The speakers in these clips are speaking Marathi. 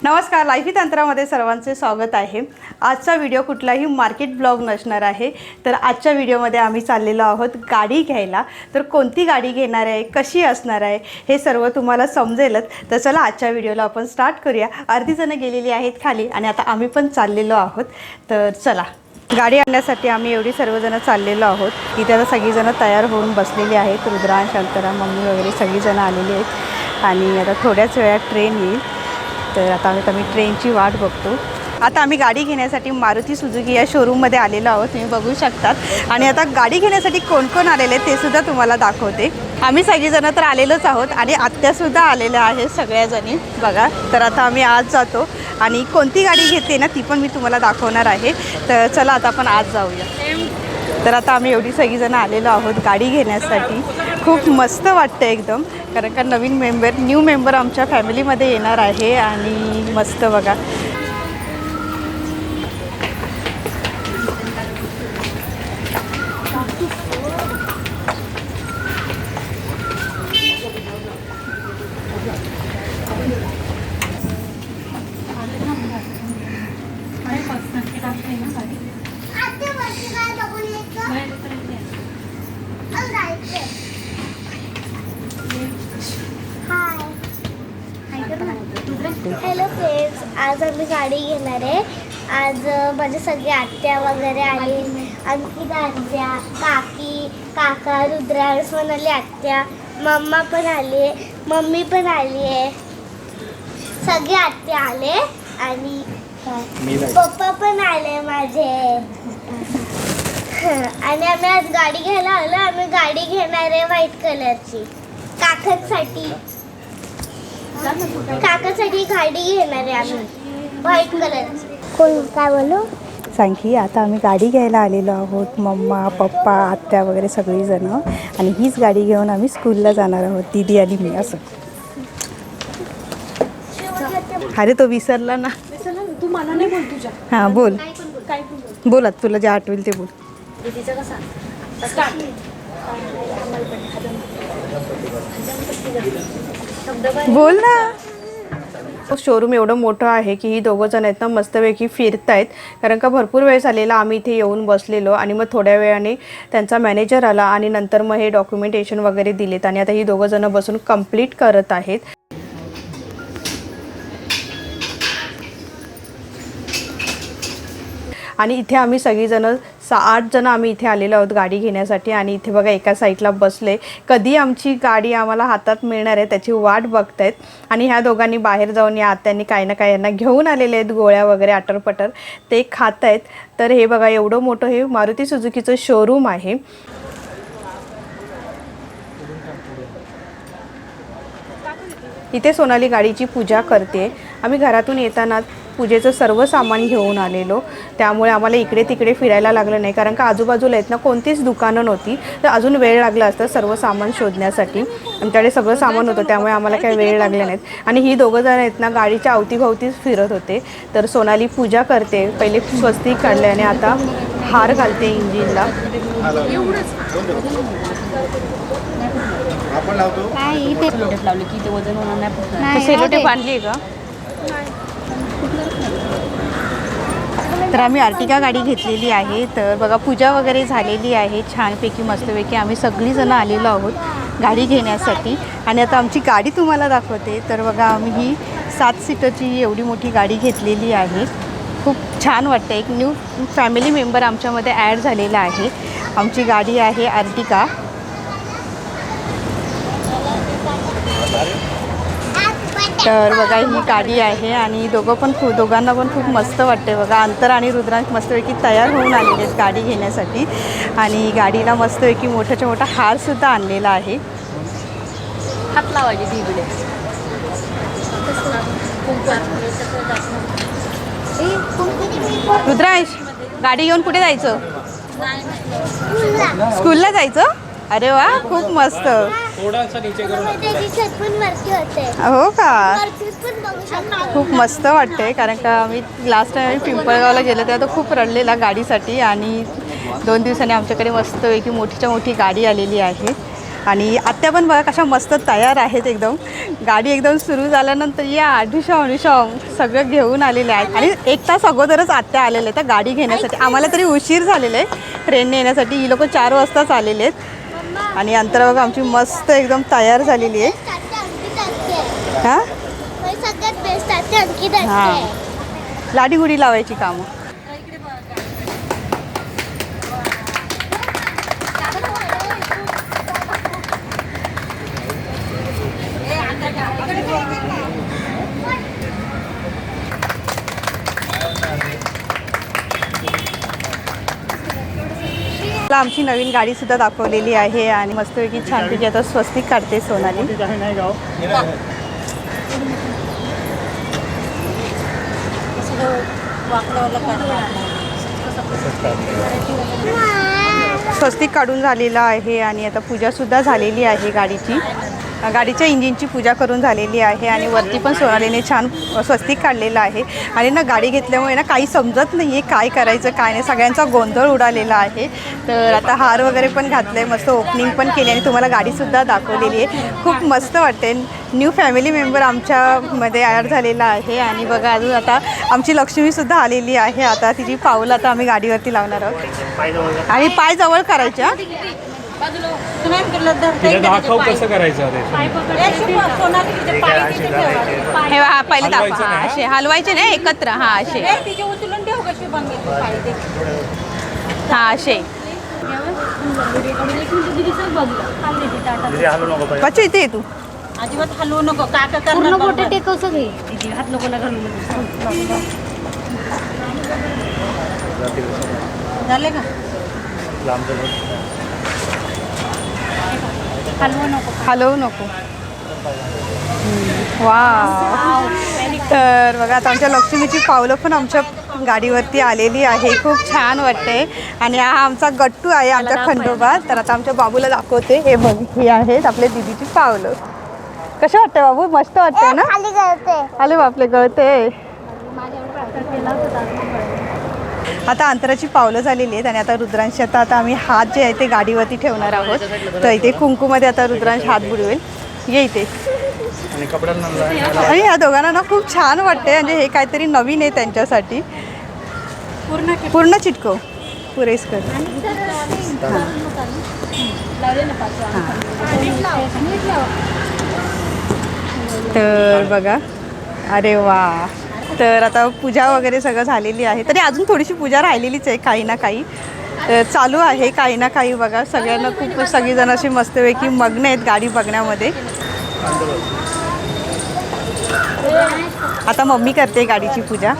नमस्कार लाईफी तंत्रामध्ये सर्वांचे स्वागत आहे. आजचा व्हिडिओ कुठलाही मार्केट ब्लॉग नसणार आहे तर आजच्या व्हिडिओमध्ये आम्ही चाललेलो आहोत गाडी घ्यायला. तर कोणती गाडी घेणार आहे कशी असणार आहे हे सर्व तुम्हाला समजेलच. तर चला आजच्या व्हिडिओला आपण स्टार्ट करूया. अर्धी जणं गेलेली आहेत खाली आणि आता आम्ही पण चाललेलो आहोत. तर चला गाडी आणण्यासाठी आम्ही एवढी सर्वजणं चाललेलो आहोत. इथे आता सगळीजणं तयार होऊन बसलेली आहेत. रुद्रा शांतरा मम्मी वगैरे सगळीजणं आलेली आहेत. आणि आता थोड्याच वेळात ट्रेन येईल. तर आता आम्ही आम्ही ट्रेनची वाट बघतो. आता आम्ही गाडी घेण्यासाठी मारुती सुजुकी या शोरूममध्ये आलेलो आहोत. तुम्ही बघू शकतात. आणि आता गाडी घेण्यासाठी कोण कोण आलेले ते सुद्धा तुम्हाला दाखवते. आम्ही सगळीजणं तर आलेलोच आहोत आणि आत्यासुद्धा आलेल्या आहेत सगळ्याजणी. बघा तर आता आम्ही आज जातो आणि कोणती गाडी घेते ना ती पण मी तुम्हाला दाखवणार आहे. तर चला आता आपण आज जाऊया. तर आता आम्ही एवढी सगळीजणं आलेलो आहोत गाडी घेण्यासाठी. खूप मस्त वाटतं एकदम. कारण का नवीन मेंबर न्यू मेंबर आमच्या फॅमिलीमध्ये येणार आहे आणि मस्त बघा हॅलो फ्रेंड्स आज आम्ही गाडी घेणार आहे आज अ, माझ्या सगळ्या आत्या वगैरे आली अंकिता आत्या काकी काका रुद्रांश पण आली आत्या. मम्मा पण आली मम्मी पण आली आहे सगळे आत्या आले आणि पप्पा पण आले माझे. आणि आम्ही आज गाडी घ्यायला आलो आम्ही गाडी घेणार आहे व्हाईट कलरची. काकांसाठी. काकासाठी गाडी घेणार आहे आम्ही व्हाईट कलरची. कोण काय बोलू सांग की आता आम्ही गाडी घ्यायला आलेलो आहोत मम्मा पप्पा आत्या वगैरे सगळीजणं आणि हीच गाडी घेऊन आम्ही स्कूलला जाणार आहोत दीदी आणि मी असं अरे तो विसरला ना तू मला नाही बोल तुझ्या हां बोल बोल बोलात तुला जे आठवेल ते बोल दीदीचं कसा स्टार्ट बोल ना शोरूम एवढं मोठं आहे की ही दोघं जण आहेत ना मस्तपैकी फिरतायत. कारण का भरपूर वेळ झालेला आम्ही इथे येऊन बसलेलो आणि मग थोड्या वेळाने त्यांचा मॅनेजर आला आणि नंतर मग हे डॉक्युमेंटेशन वगैरे दिलेत आणि आता ही दोघं जण बसून कंप्लीट करत आहेत. आणि इथे आम्ही सगळीजणं सा आठ जण आम्ही इथे आलेलो आहोत गाडी घेण्यासाठी आणि इथे बघा एका साईडला बसले. कधी आमची गाडी आम्हाला हातात मिळणार आहे त्याची वाट बघतायत. आणि ह्या दोघांनी बाहेर जाऊन या आत्यांनी काही ना काही यांना घेऊन आलेले आहेत गोळ्या वगैरे आटरपटर ते खात आहेत तर हे बघा एवढं मोठं हे मारुती सुजुकीचं शोरूम आहे. इथे सोनाली गाडीची पूजा करते. आम्ही घरातून येताना पूजेचं सर्व सामान घेऊन आलेलो. त्यामुळे आम्हाला इकडे तिकडे फिरायला लागलं नाही. कारण का आजूबाजूला आहेत ना कोणतीच दुकानं नव्हती. तर अजून वेळ लागला असता सर्व सामान शोधण्यासाठी. आमच्याकडे सगळं सामान होतं त्यामुळे आम्हाला काही वेळ लागले नाहीत आणि ही दोघं जण आहेत ना गाडीच्या अवतीभवतीच फिरत होते. तर सोनाली पूजा करते. पहिले स्वस्तिक काढले आणि आता हार घालते इंजिनला. आपण लावतो. लावले की ते वजन होणार नाही. सेलोटेप आणली का? तर आम्ही आर्टिका गाडी घेतलेली आहे. तर बघा पूजा वगैरे झालेली आहे. छानपैकी मस्तपैकी आम्ही सगळीजणं आलेलो आहोत गाडी घेण्यासाठी. आणि आता आमची गाडी तुम्हाला दाखवते. तर बघा आम्ही ही सात सीटरची एवढी मोठी गाडी घेतलेली आहे. खूप छान वाटतं एक न्यू फॅमिली मेंबर आमच्यामध्ये ॲड झालेला आहे. आमची गाडी आहे आर्टिका तर बघा ही गाडी आहे आणि दोघं पण खूप दोघांना पण खूप मस्त वाटते बघा. अंतर आणि रुद्रांश मस्तपैकी तयार होऊन आलेले आहेत गाडी घेण्यासाठी. आणि गाडीला मस्तपैकी मोठाच्या मोठा हारसुद्धा आणलेला आहे. हात लावायचे दीदीले रुद्रांश गाडी घेऊन कुठे जायचं? स्कूलला जायचं? अरे वा खूप मस्त. हो का? खूप मस्त वाटते कारण का आम्ही लास्ट टाइम आम्ही पिंपळगावला गेलो तेव्हा तो खूप रडलेला गाडीसाठी आणि दोन दिवसांनी आमच्याकडे मस्तपैकी मोठीच्या मोठी गाडी आलेली आहे. आणि आत्या पण बघा कशा मस्त तयार आहेत एकदम. गाडी एकदम सुरू झाल्यानंतर या अनुषा अनुषा सगळं घेऊन आलेले आहेत. आणि एक तास अगोदरच आत्या आलेले आहेत त्या गाडी घेण्यासाठी. आम्हाला तरी उशीर झालेला आहे. ट्रेनने येण्यासाठी. ही लोक चार वाजताच आलेले आहेत. आणि अंतर बघा आमची मस्त एकदम तयार झालेली आहे. हां हां आहे. लाडी गुडी लावायची कामं आमची नवीन गाडी सुद्धा दाखवलेली आहे आणि मस्तपैकी छानपैकी आता स्वस्तिक काढते सोनाली. स्वस्तिक काढून झालेलं आहे आणि आता पूजासुद्धा झालेली आहे गाडीची. गाडीच्या इंजिनची पूजा करून झालेली आहे आणि वरती पण सोनालीने छान स्वस्तिक काढलेलं आहे. आणि ना गाडी घेतल्यामुळे ना काही समजत नाही आहे काय करायचं काय नाही. सगळ्यांचा गोंधळ उडालेला आहे. तर आता हार वगैरे पण घातलं आहे मस्त ओपनिंग पण केली आणि तुम्हाला गाडीसुद्धा दाखवलेली आहे. खूप मस्त वाटते न्यू फॅमिली मेंबर आमच्यामध्ये ॲड झालेला आहे आणि बघा अजून आता आमची लक्ष्मीसुद्धा आलेली आहे. आता तिची पाऊल आता आम्ही गाडीवरती लावणार आहोत. आणि पाय जवळ करायच्या तिला दाखव कसं करायचं ते. हे हा पहिले दाखवा. हलवायचं हा, नाही, असे हलवायचे नाही एकत्र. हा असे. हा असे. बच्चू इथे ये तू. अजिबात हलवू नको काका पूर्ण मोठे टेकव सगळे हात नको ना झाले का? हलवू नको. हलवू नको. वा तर बघा आता आमच्या लक्ष्मीची पावलं पण आमच्या गाडीवरती आलेली आहे. खूप छान वाटते. आणि हा आमचा गट्टू आहे आमच्या खंडोबा. तर आता आमच्या बाबूला दाखवते. हे बघ ही आहेत आपल्या दिदीची पावलं. कशा वाटते बाबू? मस्त वाटते ना? खाली करते आले बापले गळते आता अंतराची पावलं झालेली आहेत आणि आता रुद्रांश आता आता आम्ही हात जे आहे ते गाडीवरती ठेवणार आहोत. तर इथे कुंकूमध्ये आता रुद्रांश हात बुडवेल. ये इथे. आणि ह्या दोघांना ना खूप छान वाटते म्हणजे हे काहीतरी नवीन आहे त्यांच्यासाठी. पूर्ण पूर्ण चिटकव. पुरेस कर तर बघा. अरे वा. तर आता पूजा वगैरे सगळं झालेली आहे. तरी अजून थोडीशी पूजा राहिलेलीच आहे काही ना काही. तर चालू आहे काही ना काही बघा. सगळ्यांना खूप सगळीजण अशी मस्तपैकी मग्न आहेत गाडी बघण्यामध्ये. आता मम्मी करते गाडीची पूजा.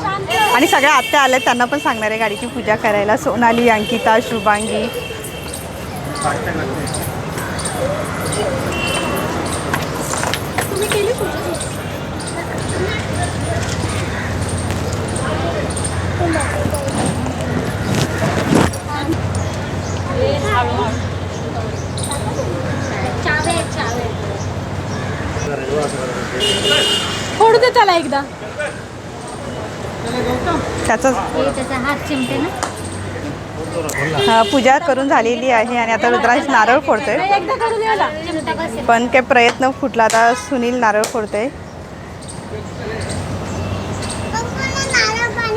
आणि सगळ्या आत्या आल्या त्यांना पण सांगणार आहे गाडीची पूजा करायला. सोनाली अंकिता शुभांगी. फोडू दे त्याला एकदा. त्याचं त्याचा हात चिमटे ना. अ, पूजा करून झालेली आहे आणि आता रुद्रांश नारळ फोडतोय. पण काय प्रयत्न फुटला आता सुनील नारळ फोडतोय.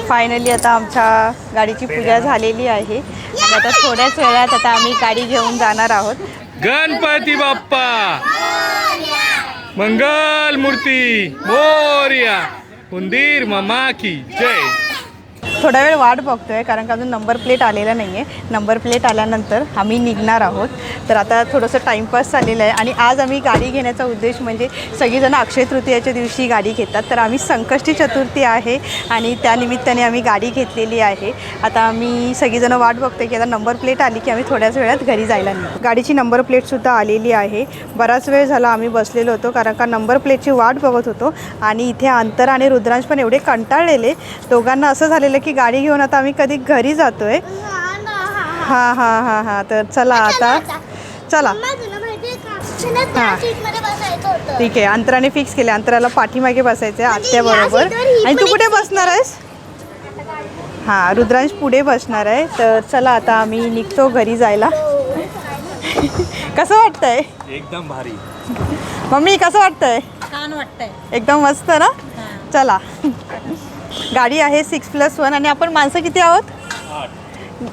फायनली आता आमच्या गाडीची पूजा झालेली आहे. आणि आता थोड्याच वेळात आता आम्ही गाडी घेऊन जाणार आहोत. गणपती बाप्पा! मंगल मूर्ती मोर्या उंदीर ममा की जय. थोडा वेळ वाट बघतोय कारण का अजून नंबर प्लेट आलेला नाही आहे नंबर प्लेट आल्यानंतर आम्ही निघणार आहोत. तर आता थोडंसं टाईमपास झालेलं आहे आणि आज आम्ही गाडी घेण्याचा उद्देश म्हणजे सगळीजणं अक्षय तृतीयाच्या दिवशी गाडी घेतात. तर आम्ही संकष्टी चतुर्थी आहे आणि त्यानिमित्ताने आम्ही गाडी घेतलेली आहे. आता आम्ही सगळीजणं वाट बघतोय की आता नंबर प्लेट आली की आम्ही थोड्याच वेळात घरी जायला नाही गाडीची नंबर प्लेटसुद्धा आलेली आहे. बराच वेळ झाला आम्ही बसलेलो होतो कारण का नंबर प्लेटची वाट बघत होतो आणि इथे अंतर आणि रुद्रांश पण एवढे कंटाळलेले. दोघांना असं झालेलं की गाडी घेऊन आता आम्ही कधी घरी जातोय. हां हां हां हां. तर चला आता. चला. हां. ठीक आहे अंतराने फिक्स केले. अंतराला पाठीमागे बसायचं आहे आत्या बरोबर. सीटवर ही आणि तू कुठे बसणार आहेस? हां रुद्रांश पुढे बसणार आहे. तर चला आता आम्ही निघतो घरी जायला. कसं वाटतंय? एकदम भारी. मम्मी कसं वाटतंय? छान वाटतंय. एकदम मस्त ना? चला. गाडी आहे सिक्स प्लस वन आणि आपण माणसं किती आहोत?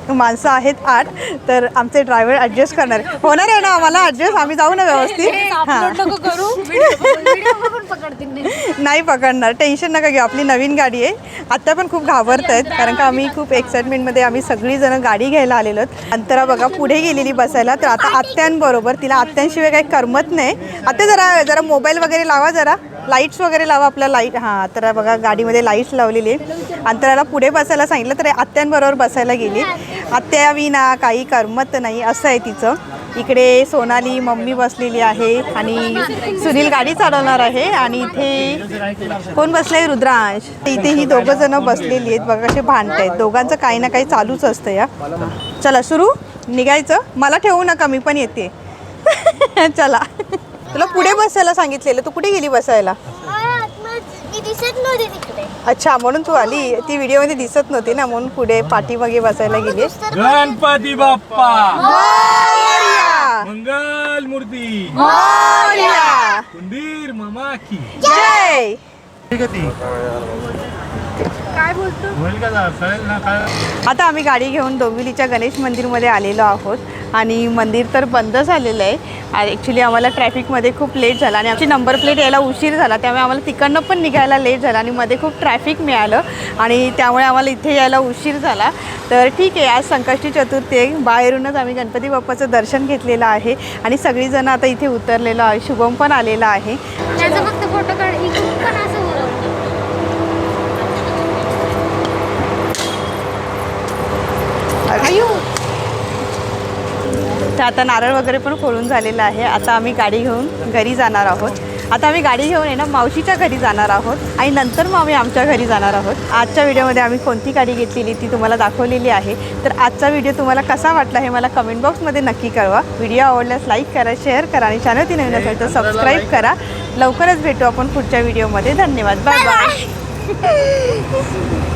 माणसं आहेत आठ. तर आमचे ड्रायव्हर ॲडजस्ट करणार. होणार आहे ना आम्हाला ॲडजस्ट आम्ही जाऊ ना व्यवस्थित? हां नाही. पकडणार. टेन्शन नका घेऊ. आपली नवीन गाडी आहे. आत्ता पण खूप घाबरत आहेत. कारण का आम्ही खूप एक्साइटमेंटमध्ये आम्ही सगळीजणं गाडी घ्यायला आलेलो आहेत. अंतरा बघा पुढे गेलेली बसायला. तर आता आत्यांबरोबर तिला आत्यांशिवाय काही करमत नाही. आता जरा जरा मोबाईल वगैरे लावा जरा. लाईट्स वगैरे लावा आपला लाइट. हां तर बघा गाडीमध्ये लाईट्स लावलेली आहे अंतराला पुढे बसायला सांगितलं तर आत्यांबरोबर बसायला गेली. आत्या विना काही करमत नाही असं आहे तिचं. इकडे सोनाली मम्मी बसलेली आहे आणि सुनील गाडी चालवणार आहे आणि इथे कोण बसलंय? रुद्रांश. इथे ही दोघं जण बसलेली आहेत. बघा कसे भांडत आहेत. दोघांचं काही ना काही चालूच असतं या. चला सुरू. निघायचं. मला ठेवू नका मी पण येते. चला. तुला पुढे बसायला सांगितलेलं तू कुठे गेली बसायला? आतमध्ये दिसत नव्हती तिकडे अच्छा म्हणून तू आली. ती व्हिडिओमध्ये दिसत नव्हती ना म्हणून पुढे पाठीमागे बसायला गेली. गणपती बाप्पा! मोरया! मंगल मूर्ती मोरया! उंदीर मामा की! जय! काय बोलतो? होईल का कळेल ना काय आता आम्ही गाडी घेऊन डोंबिवलीच्या गणेश मंदिरमध्ये आलेलो आहोत. आणि मंदिर तर बंद झालेलं आहे. ॲक्च्युली आम्हाला ट्रॅफिकमध्ये खूप लेट झाला. आणि आमची नंबर प्लेट यायला उशीर झाला. त्यामुळे आम्हाला तिकडनं पण निघायला लेट झाला. आणि मध्ये खूप ट्रॅफिक मिळालं. आणि त्यामुळे आम्हाला इथे यायला उशीर झाला. तर ठीक आहे आज संकष्टी चतुर्थी आहे. बाहेरूनच आम्ही गणपती बाप्पाचं दर्शन घेतलेलं आहे. आणि सगळीजणं आता इथे उतरलेलो आहे. शुभम पण आलेला आहे. त्याचा फक्त फोटो काढ इकडून पण असं बोलवलं तर आता नारळ वगैरे पण फोडून झालेलं आहे. आता आम्ही गाडी घेऊन घरी जाणार आहोत. आता आम्ही गाडी घेऊन आहे ना मावशीच्या घरी जाणार आहोत आणि नंतर मग आम्ही आमच्या घरी जाणार आहोत. आजच्या व्हिडिओमध्ये आम्ही कोणती गाडी घेतलेली ती तुम्हाला दाखवलेली आहे. तर आजचा व्हिडिओ तुम्हाला कसा वाटला हे मला कमेंट बॉक्समध्ये नक्की कळवा. व्हिडिओ आवडल्यास लाईक करा शेअर करा आणि चॅनल ती नवीन असेल तर सबस्क्राईब करा. लवकरच भेटू आपण पुढच्या व्हिडिओमध्ये. धन्यवाद. Bye bye.